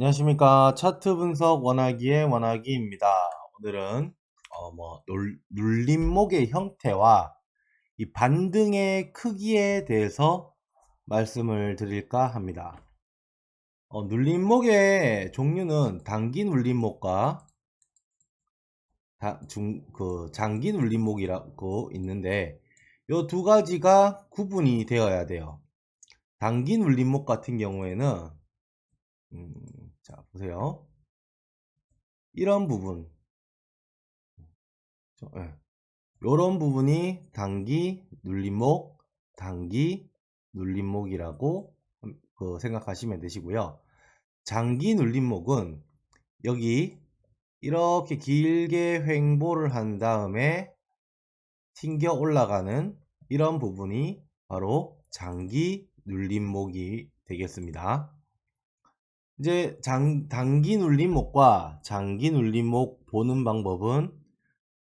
안녕하십니까. 차트 분석 원하기의 원하기입니다. 오늘은 어, 뭐 눌, 눌림목의 형태와 이 반등의 크기에 대해서 말씀을 드릴까 합니다. 어, 눌림목의 종류는 단기 눌림목과 다, 중, 그 장기 눌림목이라고 있는데 이 두 가지가 구분이 되어야 돼요. 단기 눌림목 같은 경우에는 음, 자, 보세요. 이런 부분. 예. 이런 부분이 단기 눌림목, 단기 눌림목이라고 그 생각하시면 되시고요. 장기 눌림목은 여기 이렇게 길게 횡보를 한 다음에 튕겨 올라가는 이런 부분이 바로 장기 눌림목이 되겠습니다. 이제 장, 단기 눌림목과 장기 눌림목 보는 방법은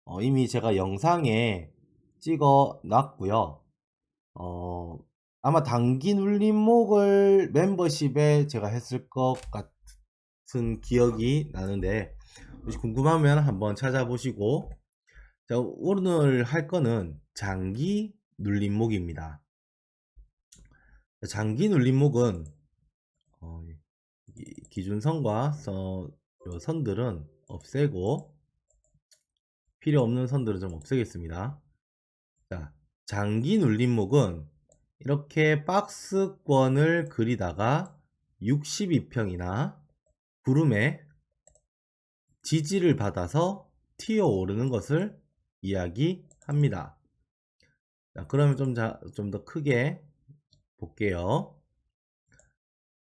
어, 이미 제가 영상에 찍어 놨고요. 어, 아마 단기 눌림목을 멤버십에 제가 했을 것 같은 기억이 나는데 혹시 궁금하면 한번 찾아보시고 자, 오늘 할 거는 장기 눌림목입니다. 장기 눌림목은 어, 기준선과 서, 선들은 없애고 필요 없는 선들은 좀 없애겠습니다. 자, 장기 눌림목은 이렇게 박스권을 그리다가 62평이나 구름에 지지를 받아서 튀어 오르는 것을 이야기합니다. 자, 그러면 좀, 좀더 크게 볼게요.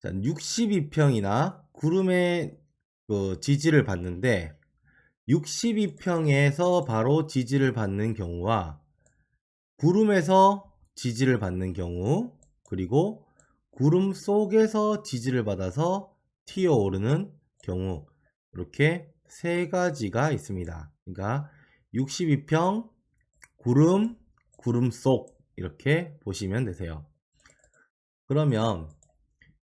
자, 62평이나 구름의 그 지지를 받는데 62평에서 바로 지지를 받는 경우와 구름에서 지지를 받는 경우 그리고 구름 속에서 지지를 받아서 튀어 오르는 경우 이렇게 세 가지가 있습니다. 그러니까 62평 구름 구름 속 이렇게 보시면 되세요. 그러면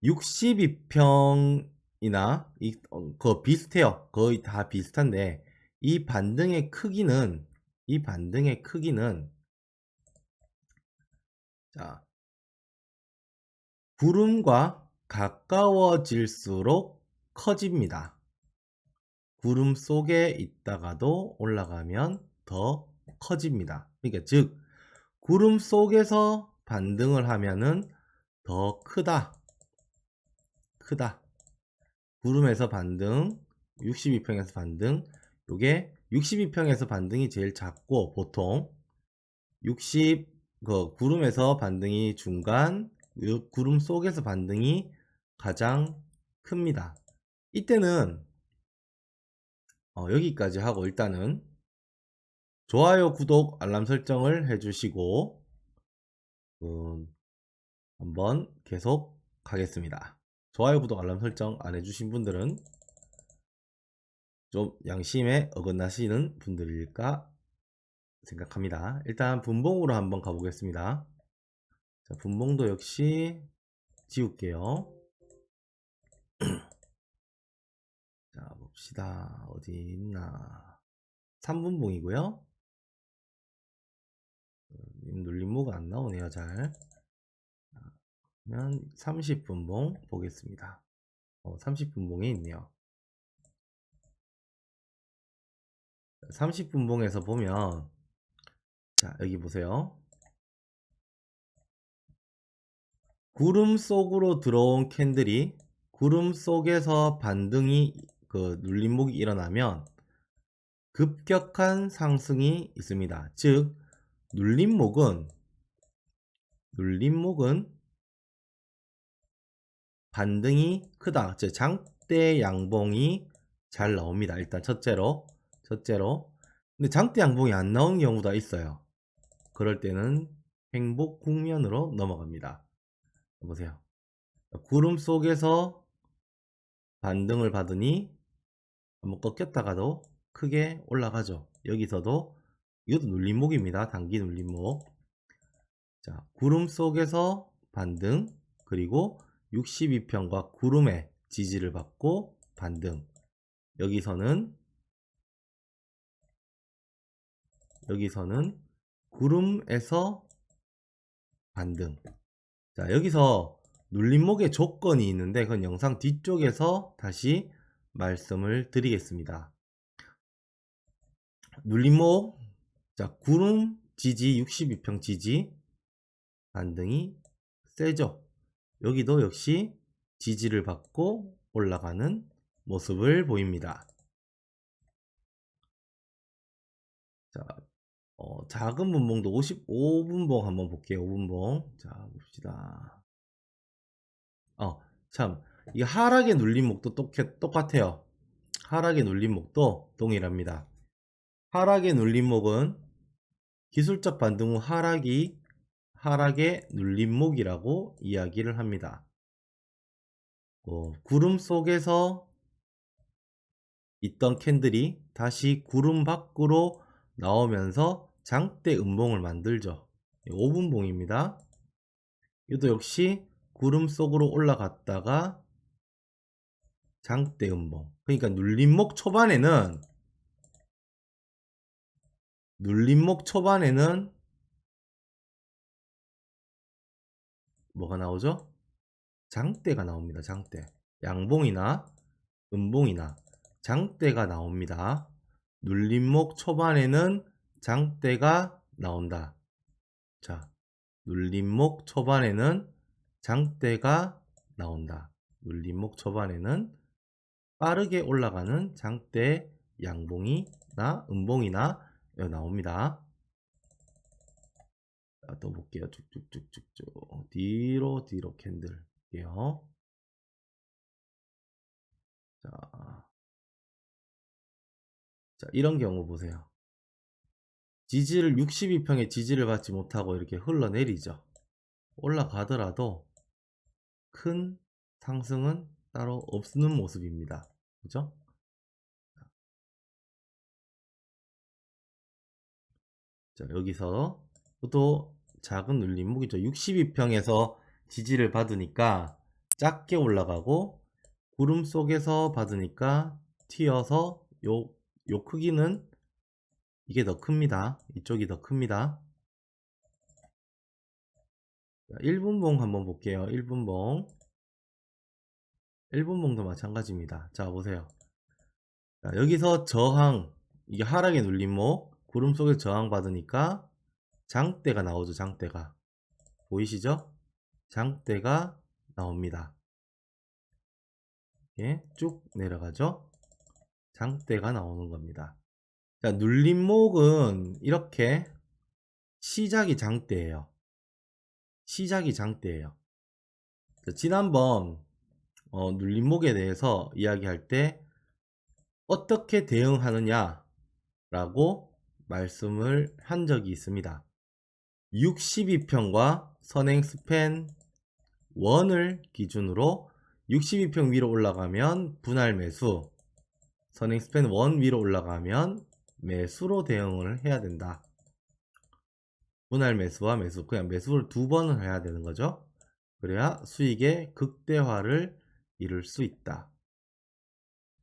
62평이나 이, 어, 그 비슷해요. 거의 다 비슷한데 이 반등의 크기는 이 반등의 크기는 자 구름과 가까워질수록 커집니다. 구름 속에 있다가도 올라가면 더 커집니다. 그러니까 즉 구름 속에서 반등을 하면은 더 크다. 크다. 구름에서 반등, 62평에서 반등. 요게 62평에서 반등이 제일 작고 보통 60, 그 구름에서 반등이 중간, 구름 속에서 반등이 가장 큽니다. 이때는 어, 여기까지 하고 일단은 좋아요, 구독, 알람 설정을 해주시고 음, 한번 계속 가겠습니다. 좋아요, 구독, 알람 설정 안 해주신 분들은 좀 양심에 어긋나시는 분들일까 생각합니다. 일단 분봉으로 한번 가보겠습니다. 자, 분봉도 역시 지울게요. 자, 봅시다. 어디 있나. 3분봉이고요. 님 눌림모가 안 나오네요, 잘. 그러면 30분봉 보겠습니다. 어, 30분봉에 있네요. 30분봉에서 보면 자 여기 보세요. 구름 속으로 들어온 캔들이 구름 속에서 반등이 그 눌림목이 일어나면 급격한 상승이 있습니다. 즉 눌림목은 눌림목은 반등이 크다. 즉 장대 양봉이 잘 나옵니다. 일단 첫째로 첫째로 근데 장대 양봉이 안 나오는 경우가 있어요. 그럴 때는 행복 국면으로 넘어갑니다. 보세요. 구름 속에서 반등을 받으니 한번 꺾였다가도 크게 올라가죠. 여기서도 이것도 눌림목입니다. 단기 눌림목. 자, 구름 속에서 반등 그리고 62평과 구름에 지지를 받고 반등. 여기서는 여기서는 구름에서 반등. 자, 여기서 눌림목의 조건이 있는데 그건 영상 뒤쪽에서 다시 말씀을 드리겠습니다. 눌림목 자, 구름 지지 62평 지지 반등이 세죠. 여기도 역시 지지를 받고 올라가는 모습을 보입니다. 자, 어, 작은 분봉도 55분봉 한번 볼게요. 5분봉. 자, 봅시다. 어, 참. 이 하락의 눌림목도 똑같, 똑같아요. 하락의 눌림목도 동일합니다. 하락의 눌림목은 기술적 반등 후 하락이 하락의 눌림목이라고 이야기를 합니다. 어, 구름 속에서 있던 캔들이 다시 구름 밖으로 나오면서 장대 음봉을 만들죠. 5분봉입니다. 이도 역시 구름 속으로 올라갔다가 장대 음봉. 그러니까 눌림목 초반에는 눌림목 초반에는 뭐가 나오죠? 장대가 나옵니다. 장대. 양봉이나 음봉이나 장대가 나옵니다. 눌림목 초반에는 장대가 나온다. 자, 눌림목 초반에는 장대가 나온다. 눌림목 초반에는 빠르게 올라가는 장대 양봉이나 음봉이나 나옵니다. 자, 또 볼게요. 쭉쭉쭉쭉쭉 뒤로 뒤로 캔들 볼게요. 자, 자 이런 경우 보세요. 지지를 62평의 지지를 받지 못하고 이렇게 흘러내리죠. 올라가더라도 큰 상승은 따로 없는 모습입니다. 그죠? 자, 여기서 또 작은 눌림목이죠. 62평에서 지지를 받으니까 작게 올라가고 구름 속에서 받으니까 튀어서 요, 요 크기는 이게 더 큽니다. 이쪽이 더 큽니다. 1분봉 한번 볼게요. 1분봉. 1분봉도 마찬가지입니다. 자, 보세요. 자, 여기서 저항, 이게 하락의 눌림목, 구름 속에 저항 받으니까 장대가 나오죠. 장대가. 보이시죠? 장대가 나옵니다. 이렇게 쭉 내려가죠. 장대가 나오는 겁니다. 자, 눌림목은 이렇게 시작이 장대예요. 시작이 장대예요. 지난번 어, 눌림목에 대해서 이야기할 때 어떻게 대응하느냐 라고 말씀을 한 적이 있습니다. 62평과 선행 스팬 1을 기준으로 62평 위로 올라가면 분할 매수 선행 스팬 1 위로 올라가면 매수로 대응을 해야 된다. 분할 매수와 매수, 그냥 매수를 두 번을 해야 되는 거죠. 그래야 수익의 극대화를 이룰 수 있다.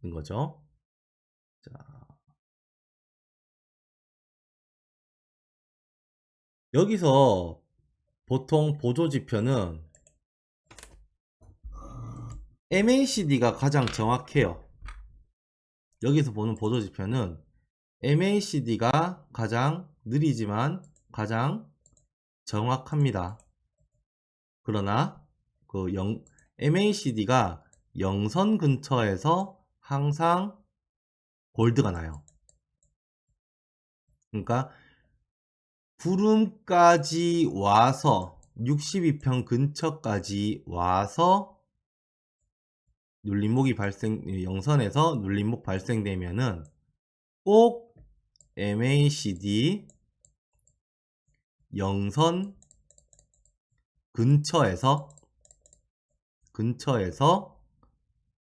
는 거죠. 자. 여기서 보통 보조지표는 MACD가 가장 정확해요. 여기서 보는 보조지표는 MACD가 가장 느리지만 가장 정확합니다. 그러나 그 영, MACD가 영선 근처에서 항상 골드가 나요. 그러니까 구름까지 와서 62평 근처까지 와서 눌림목이 발생 영선에서 눌림목 발생되면은 꼭 MACD 영선 근처에서 근처에서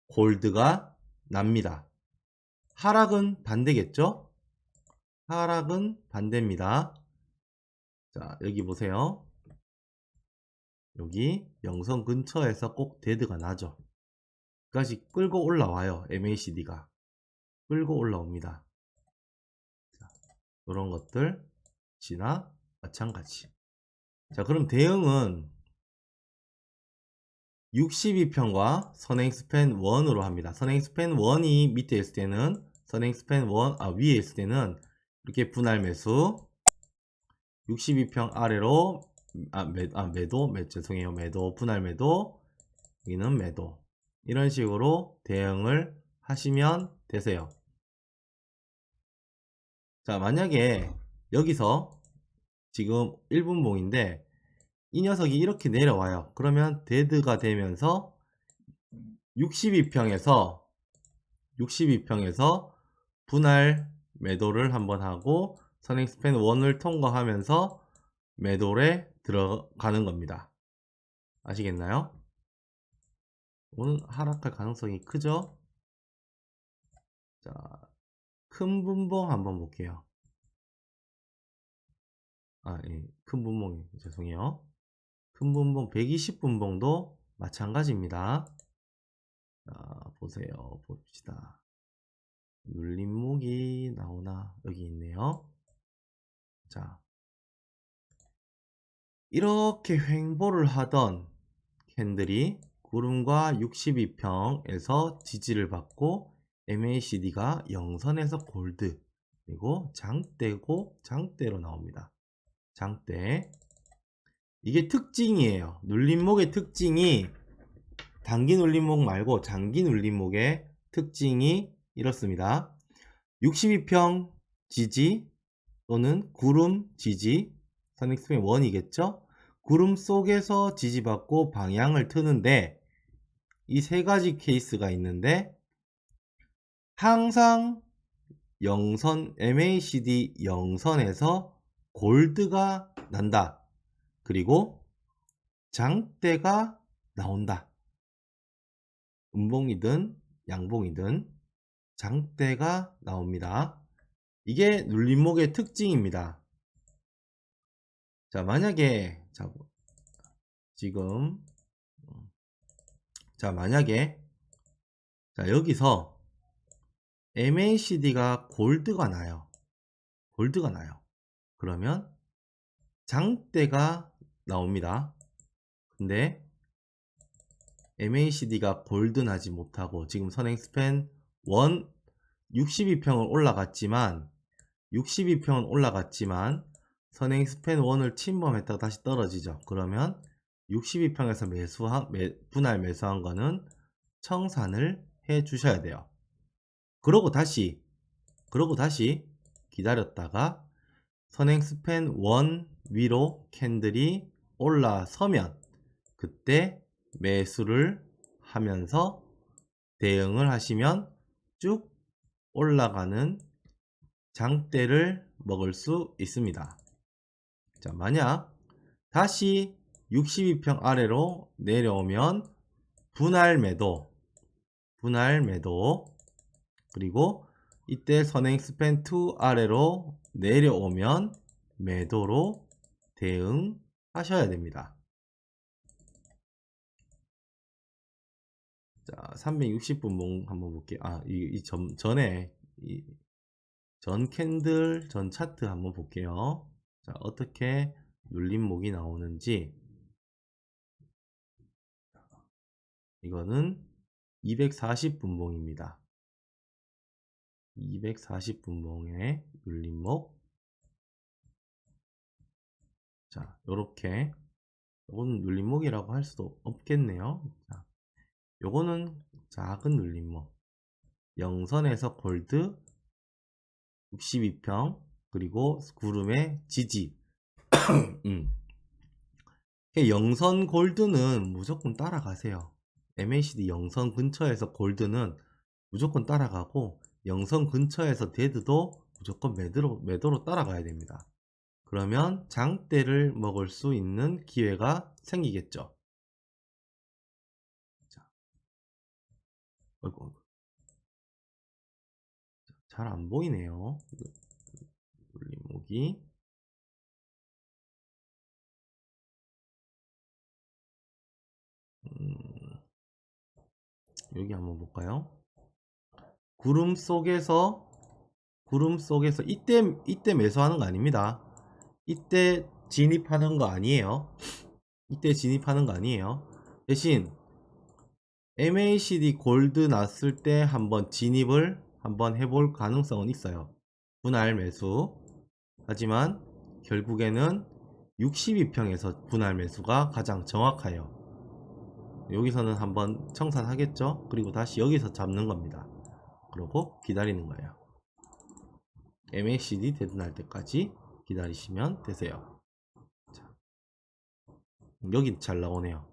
골드가 납니다. 하락은 반대겠죠? 하락은 반대입니다. 자, 여기 보세요. 여기 영선 근처에서 꼭 데드가 나죠. 까지 끌고 올라와요. MACD가. 끌고 올라옵니다. 자, 이런 것들 지나 마찬가지. 자, 그럼 대응은 62평과 선행 스팬 1으로 합니다. 선행 스팬 1이 밑에 있을 때는 선행 스팬 1, 아, 위에 있을 때는 이렇게 분할 매수 62평 아래로 아, 매, 아 매도, 매, 죄송해요. 매도, 분할 매도, 여기는 매도. 이런 식으로 대응을 하시면 되세요. 자, 만약에 여기서 지금 1분봉인데 이 녀석이 이렇게 내려와요. 그러면 데드가 되면서 62평에서 62평에서 분할 매도를 한번 하고 선행 스팬 1을 통과하면서 매도에 들어가는 겁니다. 아시겠나요? 오늘 하락할 가능성이 크죠? 자, 큰 분봉 한번 볼게요. 아, 예, 큰 분봉이 죄송해요. 큰 분봉 120분봉도 마찬가지입니다. 자, 보세요. 봅시다. 눌림목이 나오나 여기 있네요. 자, 이렇게 횡보를 하던 캔들이 구름과 62평에서 지지를 받고 MACD가 영선에서 골드 그리고 장대고 장대로 나옵니다. 장대 이게 특징이에요. 눌림목의 특징이 단기 눌림목 말고 장기 눌림목의 특징이 이렇습니다. 62평 지지 또는 구름 지지 선익스펜 1이겠죠? 구름 속에서 지지받고 방향을 트는데 이 세 가지 케이스가 있는데 항상 영선 MACD 영선에서 골드가 난다. 그리고 장대가 나온다. 음봉이든 양봉이든 장대가 나옵니다. 이게 눌림목의 특징입니다. 자, 만약에 자, 지금 자, 만약에 자, 여기서 MACD가 골드가 나요. 골드가 나요. 그러면 장대가 나옵니다. 근데 MACD가 골드 나지 못하고 지금 선행 스팬 1 62평을 올라갔지만 62평은 올라갔지만 선행 스팬 1을 침범했다가 다시 떨어지죠. 그러면 62평에서 매수한 매, 분할 매수한 거는 청산을 해 주셔야 돼요. 그러고 다시 그러고 다시 기다렸다가 선행 스팬 1 위로 캔들이 올라서면 그때 매수를 하면서 대응을 하시면 쭉 올라가는 장대를 먹을 수 있습니다. 자, 만약 다시 62평 아래로 내려오면 분할 매도, 분할 매도, 그리고 이때 선행 스팬 2 아래로 내려오면 매도로 대응하셔야 됩니다. 자, 360분 한번 볼게요. 아, 이, 이 점, 전에, 이, 전 캔들, 전 차트 한번 볼게요. 자, 어떻게 눌림목이 나오는지. 이거는 240분봉입니다. 240분봉의 눌림목. 자, 요렇게. 요거는 눌림목이라고 할 수도 없겠네요. 자, 요거는 작은 눌림목. 영선에서 골드 62평 그리고 구름의 지지 음. 영선 골드는 무조건 따라가세요. MACD 영선 근처에서 골드는 무조건 따라가고 영선 근처에서 데드도 무조건 매도로, 매도로 따라가야 됩니다. 그러면 장대를 먹을 수 있는 기회가 생기겠죠. 잘 안 보이네요. 물림목이. 음, 여기 한번 볼까요? 구름 속에서 구름 속에서 이때 이때 매수하는 거 아닙니다. 이때 진입하는 거 아니에요. 이때 진입하는 거 아니에요. 대신 MACD 골드 났을 때 한번 진입을 한번 해볼 가능성은 있어요. 분할 매수. 하지만 결국에는 62평에서 분할 매수가 가장 정확해요. 여기서는 한번 청산하겠죠? 그리고 다시 여기서 잡는 겁니다. 그리고 기다리는 거예요. MACD 데드날 때까지 기다리시면 되세요. 자, 여기 잘 나오네요.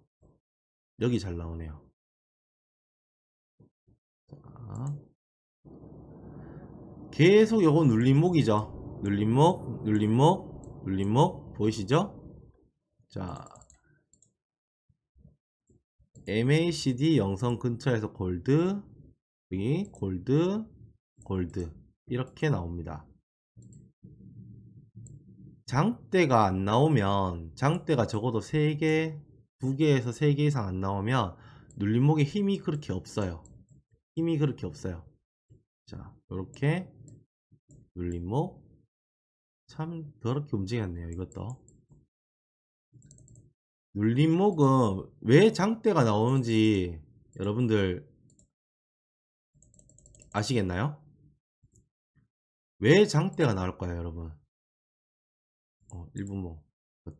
여기 잘 나오네요. 자, 계속 요거 눌림목이죠. 눌림목, 눌림목, 눌림목 보이시죠? 자, MACD 영성 근처에서 골드, 여기 골드, 골드 이렇게 나옵니다. 장대가 안 나오면 장대가 적어도 3개, 2개에서 3개 이상 안 나오면 눌림목에 힘이 그렇게 없어요. 힘이 그렇게 없어요. 자, 이렇게 눌림목 참 더럽게 움직였네요. 이것도 눌림목은 왜 장대가 나오는지 여러분들 아시겠나요? 왜 장대가 나올까요, 여러분? 어, 1분목.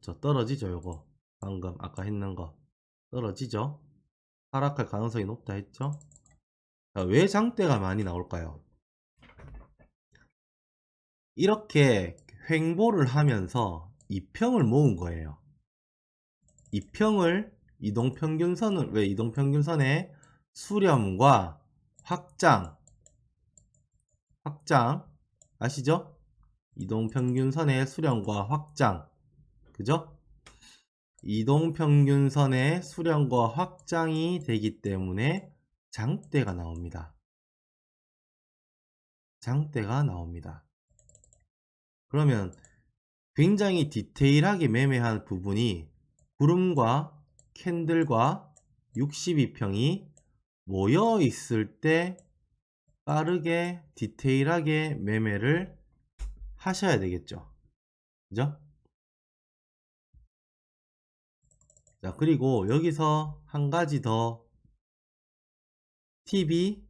저 떨어지죠, 요거. 방금 아까 했는 거. 떨어지죠? 하락할 가능성이 높다 했죠? 자, 왜 장대가 많이 나올까요? 이렇게 횡보를 하면서 이평을 모은 거예요. 이평을 이동평균선을 왜 이동평균선의 수렴과 확장 확장 아시죠? 이동평균선의 수렴과 확장 그죠? 이동평균선의 수렴과 확장이 되기 때문에 장대가 나옵니다. 장대가 나옵니다. 그러면 굉장히 디테일하게 매매한 부분이 구름과 캔들과 62평이 모여 있을 때 빠르게 디테일하게 매매를 하셔야 되겠죠. 그죠? 자, 그리고 여기서 한 가지 더 팁이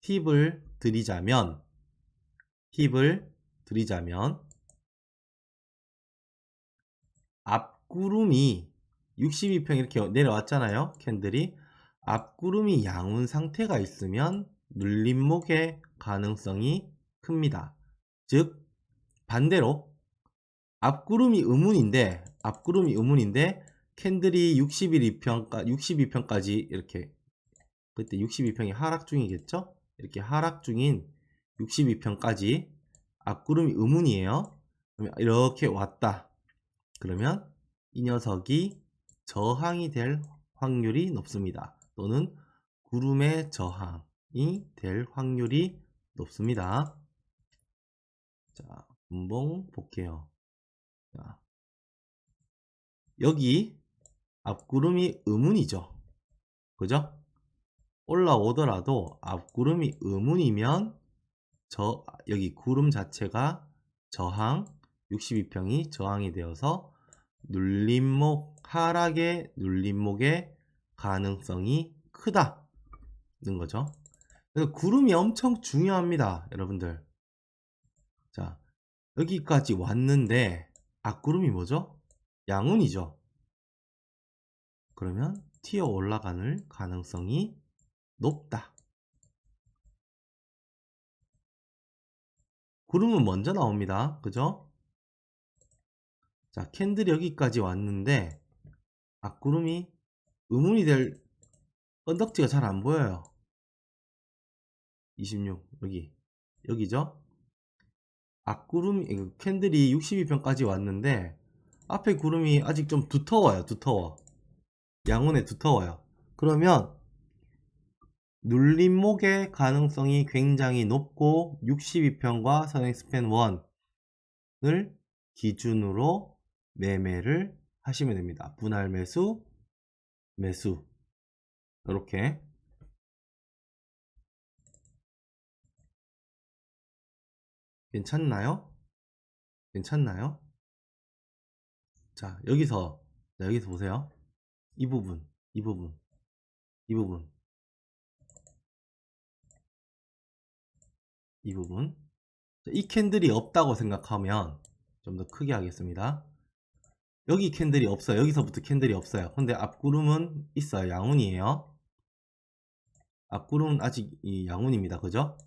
팁을 드리자면 팁을 드리자면 앞구름이 62평 이렇게 내려왔잖아요. 캔들이 앞구름이 양운 상태가 있으면 눌림목의 가능성이 큽니다. 즉 반대로 앞구름이 의문인데 앞구름이 의문인데 캔들이 61평까 62평까지 이렇게 그때 62평이 하락 중이겠죠? 이렇게 하락 중인 62평까지 앞구름이. 그러면 이렇게 왔다. 그러면 이 녀석이 저항이 될 확률이 높습니다. 또는 구름의 저항이 될 확률이 높습니다. 자, 분봉 볼게요. 자, 여기 앞구름이 의문이죠. 그죠? 올라오더라도 앞구름이 의문이면 저 여기 구름 자체가 저항 62평이 저항이 되어서 눌림목 하락의 눌림목의 가능성이 크다는 거죠. 그래서 구름이 엄청 중요합니다, 여러분들. 자, 여기까지 왔는데 앞구름이 뭐죠? 양운이죠. 그러면 튀어 올라가는 가능성이 높다. 구름은 먼저 나옵니다. 그죠? 자, 캔들이 여기까지 왔는데 앞구름이 의문이 될 건덕지가 잘 안 보여요. 26 여기 여기죠? 앞구름이 그 캔들이 62평까지 왔는데 앞에 구름이 아직 좀 두터워요. 두터워. 양온에 두터워요. 그러면 눌림목의 가능성이 굉장히 높고 62평과 선행 스팬 1을 기준으로 매매를 하시면 됩니다. 분할 매수, 매수 이렇게 괜찮나요? 괜찮나요? 자 여기서 자, 여기서 보세요. 이 부분, 이 부분, 이 부분, 이 부분. 이 캔들이 없다고 생각하면 좀 더 크게 하겠습니다. 여기 캔들이 없어요. 여기서부터 캔들이 없어요. 근데 앞구름은 있어요. 양운이에요. 앞구름은 아직 이 양운입니다. 그죠?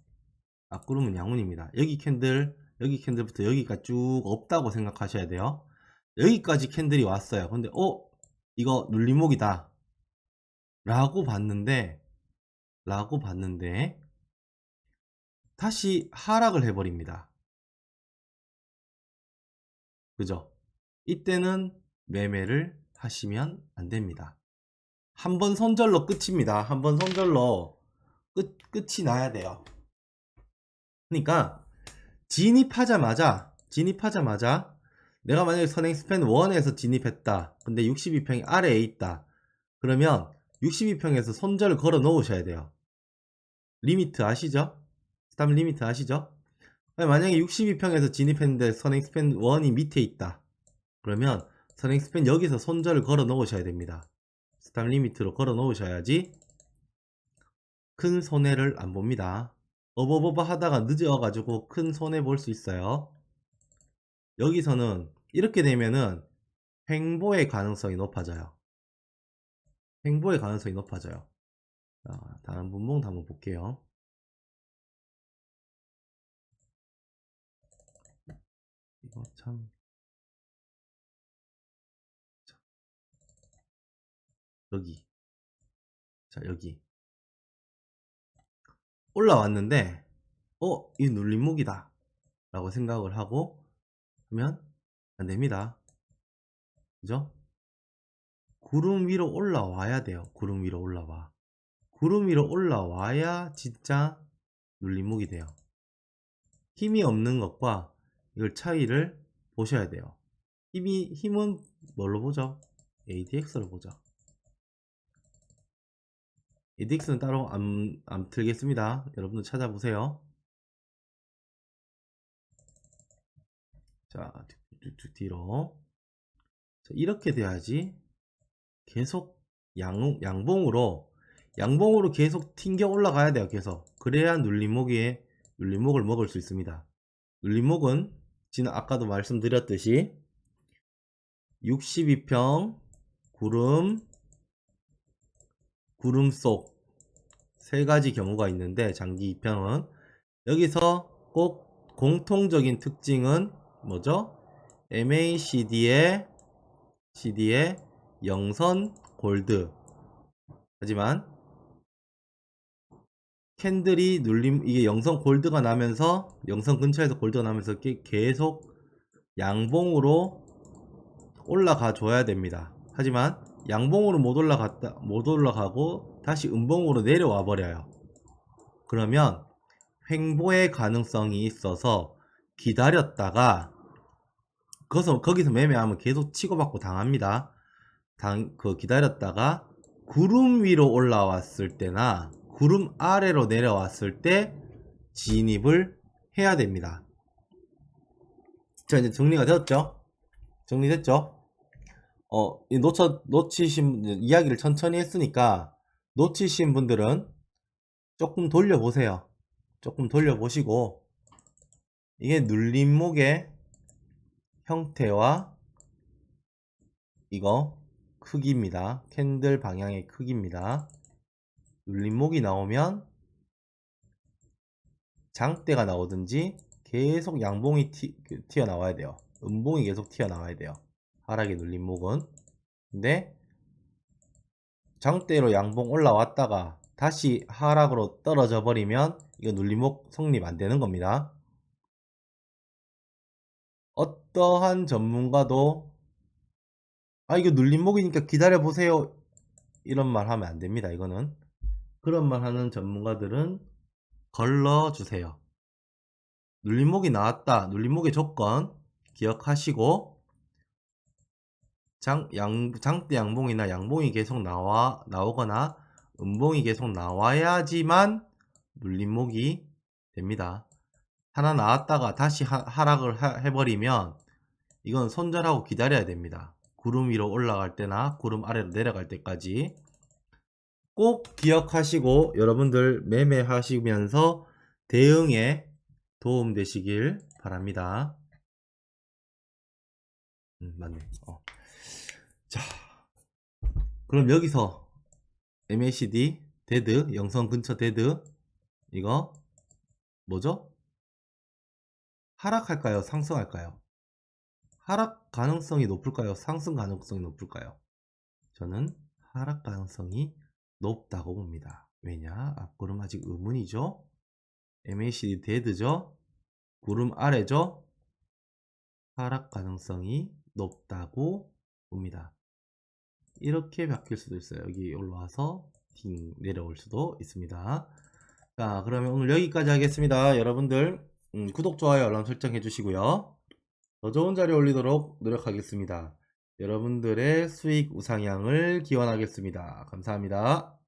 앞구름은 양운입니다. 여기 캔들, 여기 캔들부터 여기가 쭉 없다고 생각하셔야 돼요. 여기까지 캔들이 왔어요. 근데, 어? 이거 눌림목이다. 라고 봤는데, 라고 봤는데, 다시 하락을 해버립니다. 그죠? 이때는 매매를 하시면 안 됩니다. 한 번 손절로 끝입니다. 한 번 손절로 끝, 끝이 나야 돼요. 그러니까 진입하자마자 진입하자마자 내가 만약에 선행 스팬 1에서 진입했다. 근데 62평이 아래에 있다. 그러면 62평에서 손절을 걸어 놓으셔야 돼요. 리미트 아시죠? 스탑 리미트 아시죠? 만약에 62평에서 진입했는데 선행 스팬 1이 밑에 있다. 그러면 선행 스팬 여기서 손절을 걸어 놓으셔야 됩니다. 스탑 리미트로 걸어 놓으셔야지 큰 손해를 안 봅니다. 어버버버 하다가 늦어가지고 큰 손해 볼 수 있어요. 여기서는 이렇게 되면은 횡보의 가능성이 높아져요. 횡보의 가능성이 높아져요. 자, 다른 분봉도 한번 볼게요. 이거 참. 여기. 자, 여기. 올라왔는데, 어, 이 눌림목이다. 라고 생각을 하고 하면 안 됩니다. 그죠? 구름 위로 올라와야 돼요. 구름 위로 올라와. 구름 위로 올라와야 진짜 눌림목이 돼요. 힘이 없는 것과 이걸 차이를 보셔야 돼요. 힘이, 힘은 뭘로 보죠? ADX로 보죠. ADX는 따로 안, 안 틀겠습니다. 여러분들 찾아보세요. 자, 툭툭툭 뒤로. 자, 이렇게 돼야지 계속 양, 양봉으로, 양봉으로 계속 튕겨 올라가야 돼요. 계속. 그래야 눌림목에, 눌림목을 먹을 수 있습니다. 눌림목은 지난 아까도 말씀드렸듯이 62평 구름 구름 속 세 가지 경우가 있는데 장기 2평은 여기서 꼭 공통적인 특징은 뭐죠? MACD의 CD의 영선 골드 하지만 캔들이 눌림 이게 영선 골드가 나면서 영선 근처에서 골드가 나면서 게- 계속 양봉으로 올라가 줘야 됩니다. 하지만 양봉으로 못 올라갔다 못 올라가고 다시 음봉으로 내려와 버려요. 그러면 횡보의 가능성이 있어서 기다렸다가 거기서 거기서 매매하면 계속 치고받고 당합니다. 당, 그 기다렸다가 구름 위로 올라왔을 때나 구름 아래로 내려왔을 때 진입을 해야 됩니다. 자, 이제 정리가 되었죠? 정리됐죠? 어, 이 놓쳐, 놓치신, 이야기를 천천히 했으니까, 놓치신 분들은 조금 돌려보세요. 조금 돌려보시고, 이게 눌림목의 형태와 이거 크기입니다. 캔들 방향의 크기입니다. 눌림목이 나오면 장대가 나오든지 계속 양봉이 튀, 그, 튀어나와야 돼요. 음봉이 계속 튀어나와야 돼요. 하락의 눌림목은. 근데 장대로 양봉 올라왔다가 다시 하락으로 떨어져 버리면 이거 눌림목 성립 안 되는 겁니다. 어떠한 전문가도 아 이거 눌림목이니까 기다려 보세요 이런 말 하면 안 됩니다 이거는 그런 말 하는 전문가들은 걸러 주세요 눌림목이 나왔다 눌림목의 조건 기억하시고 장, 양, 장대 양봉이나 양봉이 계속 나와 나오거나 음봉이 계속 나와야지만 눌림목이 됩니다 하나 나왔다가 다시 하, 하락을 하- 해버리면 이건 손절하고 기다려야 됩니다. 구름 위로 올라갈 때나 구름 아래로 내려갈 때까지 꼭 기억하시고 여러분들 매매하시면서 대응에 도움 되시길 바랍니다. 음, 맞네. 어. 자, 그럼 여기서 MACD 데드 영성 근처 데드 이거 뭐죠? 하락할까요? 상승할까요? 하락 가능성이 높을까요? 상승 가능성이 높을까요? 저는 하락 가능성이 높다고 봅니다. 왜냐? 앞구름 아직 의문이죠? MACD 데드죠? 구름 아래죠? 하락 가능성이 높다고 봅니다. 이렇게 바뀔 수도 있어요. 여기 올라와서 딩 내려올 수도 있습니다. 자, 그러면 오늘 여기까지 하겠습니다. 여러분들 음, 구독, 좋아요, 알람 설정해 주시고요. 더 좋은 자료 올리도록 노력하겠습니다. 여러분들의 수익 우상향을 기원하겠습니다. 감사합니다.